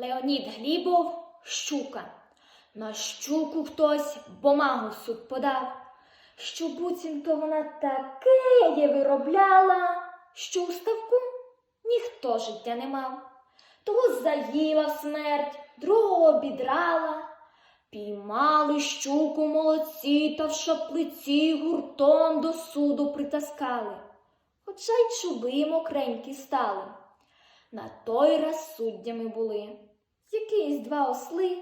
Леонід Глібов щука. На щуку хтось бумагу в суд подав, що буцімто вона таке є виробляла, що у ставку ніхто життя не мав. Того заїла смерть, другого обідрала. Піймали щуку молодці та в шаплиці гуртом до суду притаскали, хоча й чуби мокренькі стали. На той раз суддями були якісь два осли,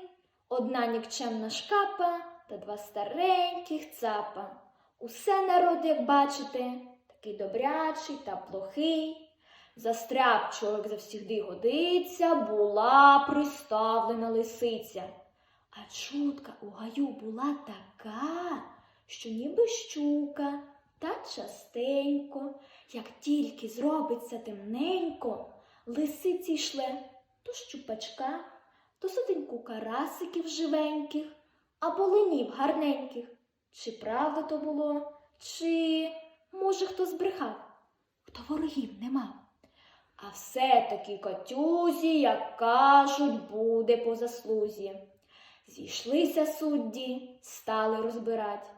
одна нікчемна шкапа та два стареньких цапа. Усе народ, як бачите, такий добрячий та плохий. Застрябчого, як завсігди годиться, була приставлена лисиця. А чутка у гаю була така, що ніби щука, та частенько, як тільки зробиться темненько, лисиці йшле то щупачка, то сотеньку карасиків живеньких, або линів гарненьких. Чи правда то було, чи, може, хто збрехав, хто ворогів не мав. А все-таки Катюзі, як кажуть, буде по заслузі. Зійшлися судді, стали розбирать,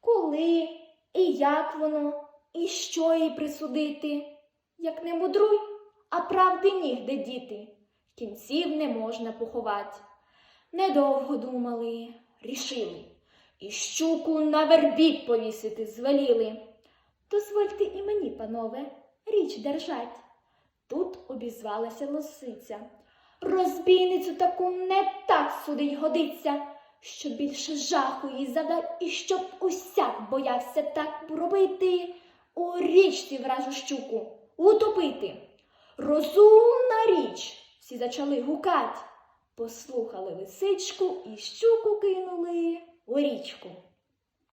коли і як воно, і що їй присудити. Як не мудруй, а правди нігде діти, кінців не можна поховать. Недовго думали, рішили, і щуку на вербі повісити звеліли. Дозвольте і мені, панове, річ держать. Тут обізвалася лосиця. Розбійницю таку не так судить годиться, що більше жаху їй задав, і щоб усяк боявся так робити, у річці вражу щуку утопити. Розумна річ, всі зачали гукать, послухали лисичку і щуку кинули у річку.